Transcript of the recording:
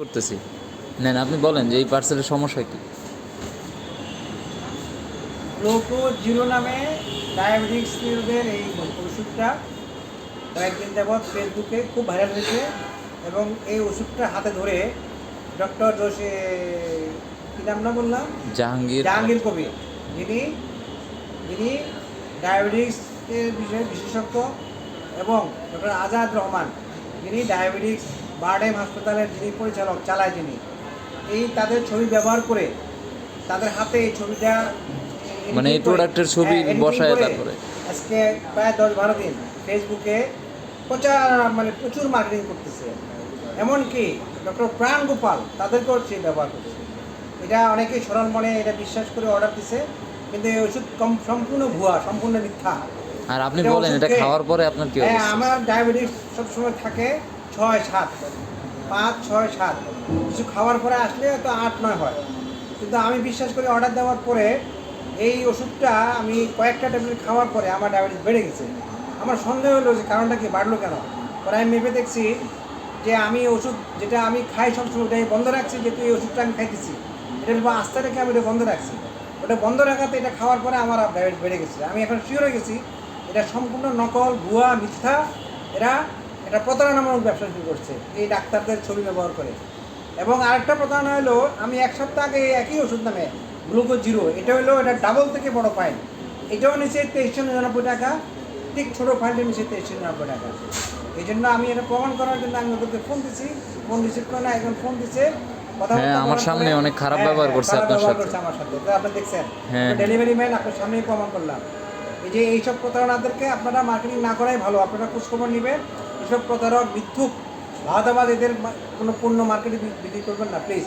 করতেছি। নেন আপনি বলেন যে এই পার্সেলের সমস্যা কি? গ্লুকো জিরো নামে ডায়াবেটিক্স রোগের এই ওষুধটা কয়েকদিন যাবৎ ফেসবুকে খুব ভাইরাল হয়েছে এবং এই ওষুধটা হাতে ধরে ডক্টর জোশে কী নাম না বললাম? জাহাঙ্গীর জাহাঙ্গীর কবির। যিনি যিনি ডায়াবেটিক্সের বিষয়ে বিশেষজ্ঞ এবং ডক্টর আজাদ রহমান যিনি ডায়াবেটিক্স বারডেম হাসপাতালের যিনি পরিচালক চালায় যিনি এই তাদের ছবি ব্যবহার করে তাদের হাতে এই ছবিটা মানে এই প্রোডাক্টের ছবি বসায় তারপরে। আজকে প্রায় দশ বারো দিন ফেসবুকে প্রচার মানে প্রচুর মার্কেটিং করতেছে। এমনকি ডক্টর প্রাণ গোপাল তাদেরকেও সে ব্যবহার করছে। এটা অনেকেই সরল মনে এটা বিশ্বাস করে অর্ডার দিছে কিন্তু এই ওষুধ কম সম্পূর্ণ ভুয়া সম্পূর্ণ মিথ্যা। আর আপনি বলেন এটা খাওয়ার পরে আপনার কি হ্যাঁ আমার ডায়াবেটিস সবসময় থাকে। ছয় সাত। পাঁচ, ছয় সাত। কিছু খাওয়ার পরে আসলে তো আট, নয় হয়। কিন্তু আমি বিশ্বাস করি অর্ডার দেওয়ার পরে এই ওষুধটা আমি কয়েকটা ট্যাবলেট খাওয়ার পরে আমার ডায়াবেটিস বেড়ে গেছে। আমার সন্দেহ হলো যে কারণটা কি, বাড়লো কেন? পরে আমি মেপে দেখছি যে আমি ওষুধ যেটা আমি খাই সবসময় ওটাই বন্ধ রাখছি, যেহেতু এই ওষুধটা আমি খাইতেছি। এটার উপর আস্থা রেখে আমি এটা বন্ধ রাখছি। ওটা বন্ধ রাখাতে এটা খাওয়ার পরে আমার ডায়াবেটিস বেড়ে গেছে। আমি এখন শিওর হয়ে গেছি, এটা সম্পূর্ণ নকল, ভুয়া, মিথ্যা, এরা এটা প্রতারণামূলক ব্যবসা শুরু করছে এই ডাক্তারদের ছবি ব্যবহার করে। এবং আরেকটা প্রতারণা হলো আমি এক সপ্তাহ আগে একই ওষুধ নামে গ্লুকোজ জিরো এটা হলো এটা ডাবল থেকে বড় ফাইল এটাও নিচে তেইশশো নিরানব্বই টাকা ঠিক ছোটো ফাইলটা নিচে তেইশশো নিরানব্বই টাকা। এই জন্য আমি এটা প্রমাণ করার জন্য আমি ওদেরকে ফোন দিছি ফোন রিসিভ করে না এখন ফোন দিছে কথা হ্যাঁ, আমার সামনে অনেক খারাপ ব্যবহার করছে আপনার সাথে। আমার সাথে। তো আপনি দেখছেন হ্যাঁ। ডেলিভারি ম্যান আপনার সামনেই প্রমাণ করলাম। এই যে এইসব প্রতারণাদেরকে আপনারা মার্কেটিং না করাই ভালো আপনারা খোঁজখবর নেবেন। এইসব প্রতারক মিথ্যুক ভাদাবাদ এদের কোনো পণ্য মার্কেটে বিক্রি করবেন না প্লিজ